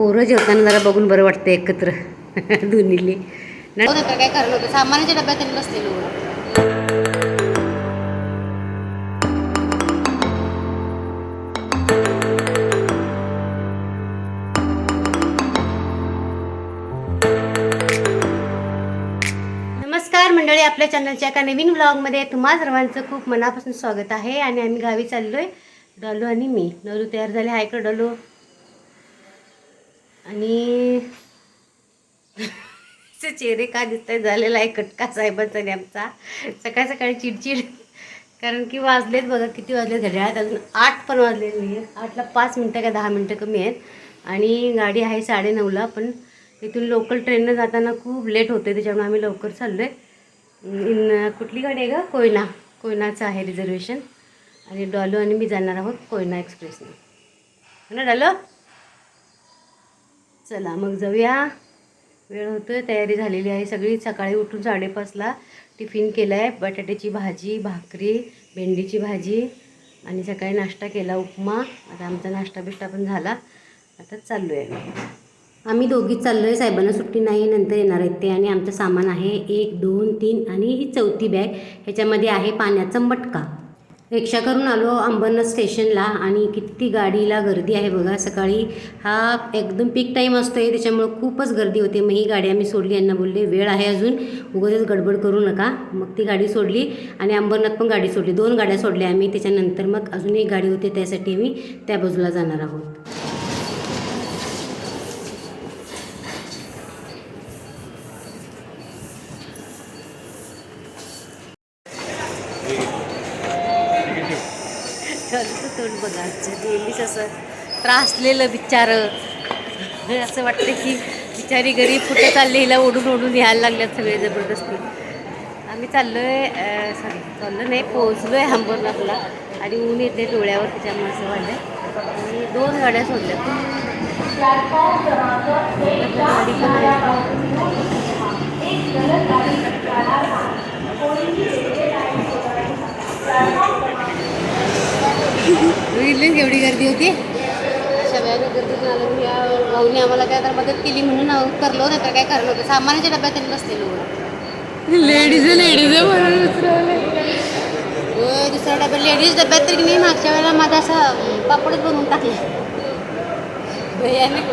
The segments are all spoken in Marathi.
पोरं जेवताना जरा बघून बरं वाटतं एकत्र. दोन्हीले. हो तर काय करणार होतं. सामानाच्या डब्यात त्यांनी बसलेलो. नमस्कार मंडळी आपल्या चॅनलच्या एका नवीन व्लॉगमध्ये तुम्हा सर्वांचं खूप मनापासून स्वागत आहे आणि आम्ही गावी चाललोय. डॉलू आणि मी. डॉलू तयार झाले. हाय का डॉलू. आणि चे चेहरे का दिसत झालेला आहे कटका साहेबांचा आणि आमचा. सकाळ सकाळी चिडचिड. कारण की वाजलेत बघा किती वाजले घड्याळात अजून आठ पण वाजलेले नाही आहेत आठला पाच मिनटं का दहा मिनटं कमी आहेत. आणि गाडी आहे साडेनऊला पण इथून लोकल ट्रेननं जाताना खूप लेट होते त्याच्यामुळे आम्ही लवकर चाललो आहे इन कुठली गाडी आहे का कोयना. कोयनाचं आहे रिझर्वेशन आणि डॉलो आणि मी जाणार आहोत कोयना एक्सप्रेसने हो ना डॉलो? चला मग जाऊया. वेळ होतोय तयारी झालेली आहे सगळी. सकाळी उठून साडेपाचला टिफिन केला आहे बटाट्याची भाजी भाकरी भेंडीची भाजी आणि सकाळी नाश्ता केला उपमा. आता आमचा नाश्ता बिष्टा पण झाला. आता चाललो आहे आम्ही दोघीच चाललो आहे साहेबांना सुट्टी नाही नंतर येणार आहेत ते आणि आमचं सामान आहे एक दोन तीन आणि ही चौथी बॅग ह्याच्यामध्ये आहे पाण्याचा मटका. रिक्षा करून आलो अंबरनाथ स्टेशनला आणि किती गाडीला गर्दी आहे बघा. सकाळी हा एकदम पीक टाईम असतो आहे त्याच्यामुळं खूपच गर्दी होते. मग ही गाडी आम्ही सोडली. यांना बोलले वेळ आहे अजून उगाच गडबड करू नका. मग ती गाडी सोडली आणि अंबरनाथ पण गाडी सोडली. दोन गाड्या सोडल्या आम्ही. त्याच्यानंतर मग अजून एक गाडी होती त्यासाठी आम्ही त्या बाजूला जाणार आहोत. नेहमीच असं. त्रासलेलं बिचार. असं वाटतं की बिचारी गरीब कुठे चालली हिला ओढून ओढून यायला लागल्यात सगळे जबरदस्ती. आम्ही चाललो आहे सॉरी चाललो नाही पोहोचलो आहे हंबरनाथला आणि ऊन येते डोळ्यावर त्याच्यामुळे असं वाटलं आणि दोन गाड्या सोडल्या गाडी पण आहे. बघितलीस केवढी गर्दी होती. सगळ्यांनी गर्दीतून आलो या भाऊने आम्हाला काय तर मदत केली म्हणून करलो नाही तर काय करलो होतं? सामानाच्या डब्यात त्यांनी बसलेलो. लेडीज लेडीज दुसऱ्या डब्यात लेडीज डब्यात तरी नाही मागच्या वेळेला माझा असा पापडच बनवून टाकला. भयानक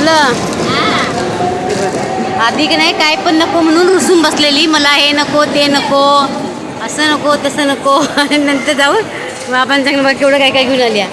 झालं? आधी की नाही काय पण नको म्हणून रुसून बसलेली. मला हे नको ते नको असं नको तसं नको. आणि नंतर जाऊन बाबांनी सांगितलं बघ केवढं काय काय घेऊन आल्या.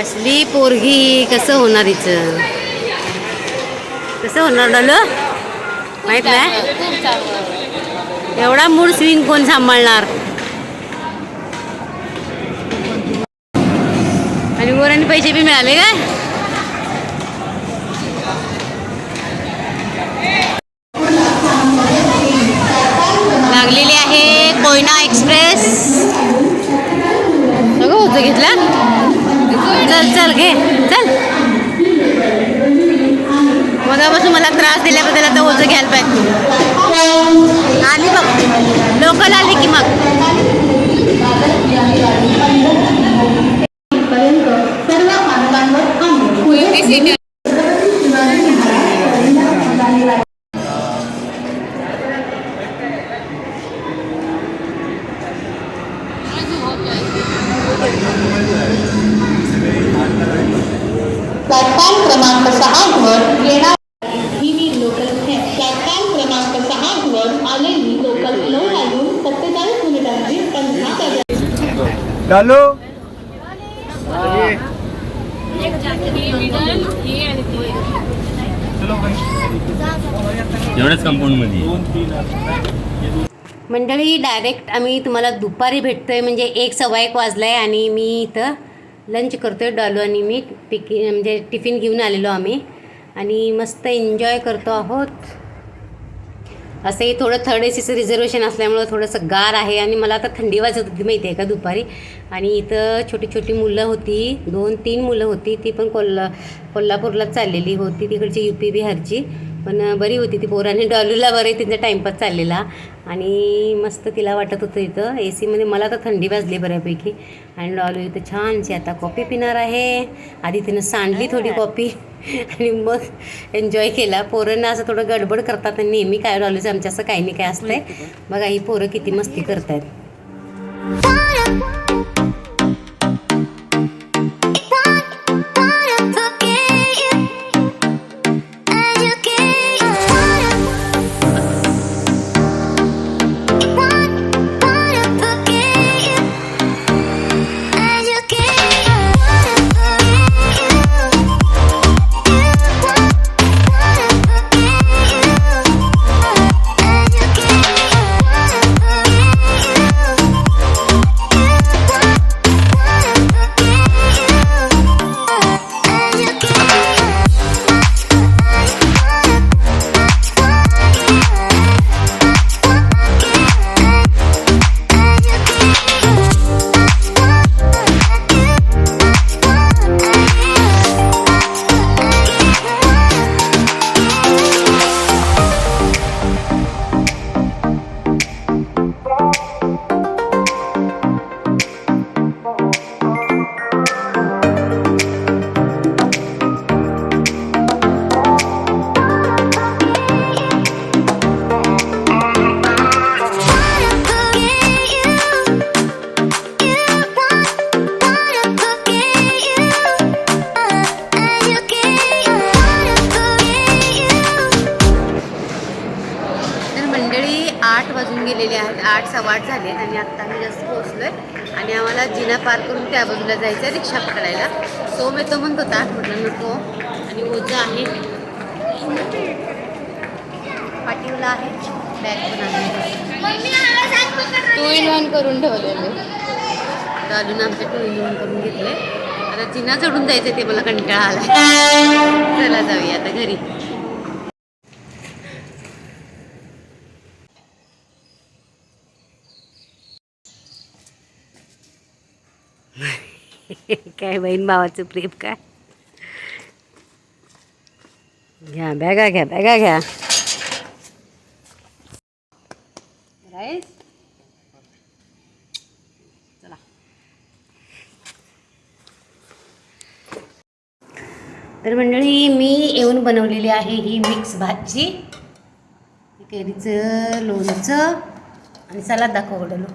असली पोरगी कसं होणार हिचं? कसं होणार डालो माहीत नाही? एवढा मूड स्विंग कोण सांभाळणार? आणि वरांनी पैसे बी मिळाले काय लागलेली आहे कोयना एक्सप्रेस सगळं घेतला? चल चल घे चल. मगापासून मला त्रास दिल्याबद्दल आता ओझं घ्यायला पाहिजे. आली बघ. लोकल आली की मग. डालो एवढ्याच मंडळी डायरेक्ट आम्ही तुम्हाला दुपारी भेटतोय म्हणजे एक सव्वा एक वाजला आहे आणि मी इथं लंच करतोय डॉलू आणि मी पिकी म्हणजे टिफिन घेऊन आलेलो आम्ही. आणि मस्त एन्जॉय करतो आहोत. असंही थोडं थर्ड ए सीचं रिझर्वेशन असल्यामुळं थोडंसं गार आहे आणि मला आता थंडी वाजत होती माहिती आहे का दुपारी. आणि इथं छोटी छोटी मुलं होती दोन तीन मुलं होती ती पण कोल्हा कोल्हापूरलाच चाललेली होती तिकडची यू पी बिहारची पण बरी होती ती पोराने डॉलूला बरे तिचा टाईमपास चाललेला. आणि मस्त तिला वाटत होतं इथं. ए सीमध्ये मला तर थंडी वाजली बऱ्यापैकी. आणि डॉलू इथं छानशी आता कॉफी पिणार आहे. आधी तिनं सांडली थोडी कॉफी. आणि मग एन्जॉय केला. पोरांना असं थोडं गडबड करतात आणि नेहमी काय डॉलूचं आमच्या असं काही नाही काय असतंय. बघा ही पोरं किती मस्ती करतायत. तर गेलेले आहेत. आठ सव्वा आठ झाले आणि आत्ता आम्ही जास्त पोहोचलो आहे आणि आम्हाला जिना पार करून त्या बाजूला जायचं आहे रिक्षा पकडायला. सोम येतो म्हणत होता म्हटलं नको. आणि ओझं आहे. पाठीवला आहे. बॅग पण आहे. टू इन वन करून ठेवलेले. डालून आमच्या टू इन वन करून घेतले. आता जिना चढून जायचं ते मला कंटाळा आला चला जाऊया आता घरी. काय बहीण भावाचं प्रेम काय? घ्या बॅगा घ्या बॅगा घ्या. राईस? चला. तर मंडळी मी येऊन बनवलेली आहे ही मिक्स भाजी. केरीचं लोणचं आणि सलाद दाखवलेलो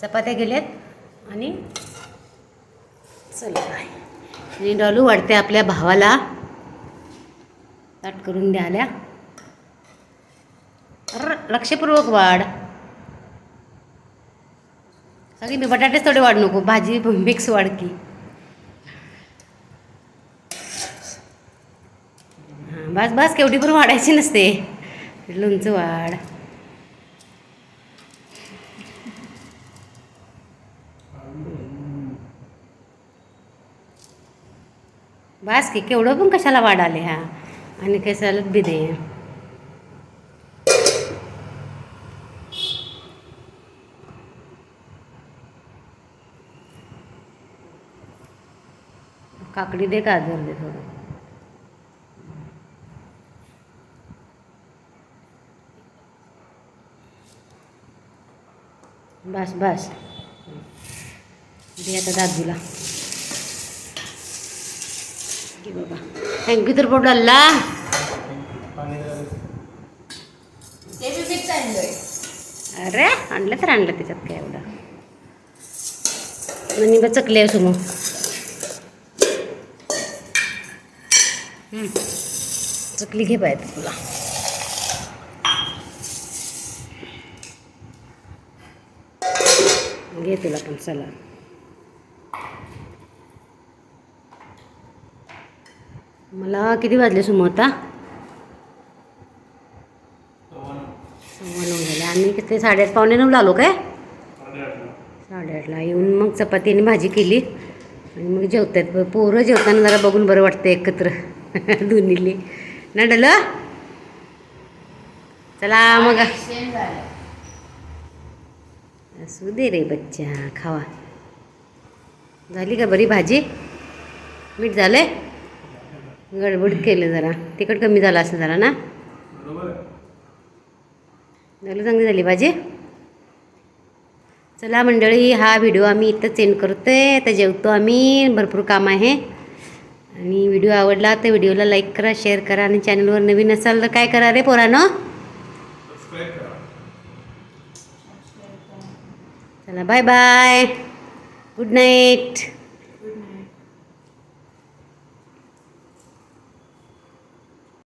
चपात्या गेल्यात आणि चला. आणि डॉलू वाढते आपल्या भावाला. ताट करून द्याल्या अर लक्षपूर्वक वाढ. सगळी मी बटाटेच थोडे वाढ नको भाजी मिक्स वाढ की. हां बस बस केवढी पण वाढायची नसते. लोणचं वाढ. बास की केवढं पण कशाला वाढ आले हा? आणि कशाला बी दे काकडी दे गाजर दे थोडं? बस बस. दे आता दादूला. घे बाबा थँक्यू तर पोट अल्ला अरे आणलं तर आणलं त्याच्यात काय एवढं. आणि बा चकली असू मग चकली घे पाहिजे तुला. घे तुला पण चला. मला किती वाजले सुमो आता? सव्वा नऊ झाले. आम्ही किती? साडेआठ पावणे नऊला आलो काय? साडेआठला. येऊन मग चपाती आणि भाजी केली. आणि मग जेवतात. पोरं जेवताना जरा बघून बरं वाटतं एकत्र. दोन्हीली. ना डलं? चला मग. असू दे रे बच्चा. खावा. झाली का बरी भाजी? मीठ झालंय? गडबड केलं जरा. तिखट कमी झालं असं जरा ना? झालं चांगली झाली भाजी? चला मंडळी हा व्हिडिओ आम्ही इथं सेंड करतोय. आता जेवतो आम्ही. भरपूर काम आहे. आणि व्हिडिओ आवडला तर व्हिडिओला लाईक करा शेअर करा आणि चॅनलवर नवीन असाल तर काय करा रे पोरानं? चला बाय बाय गुड नाईट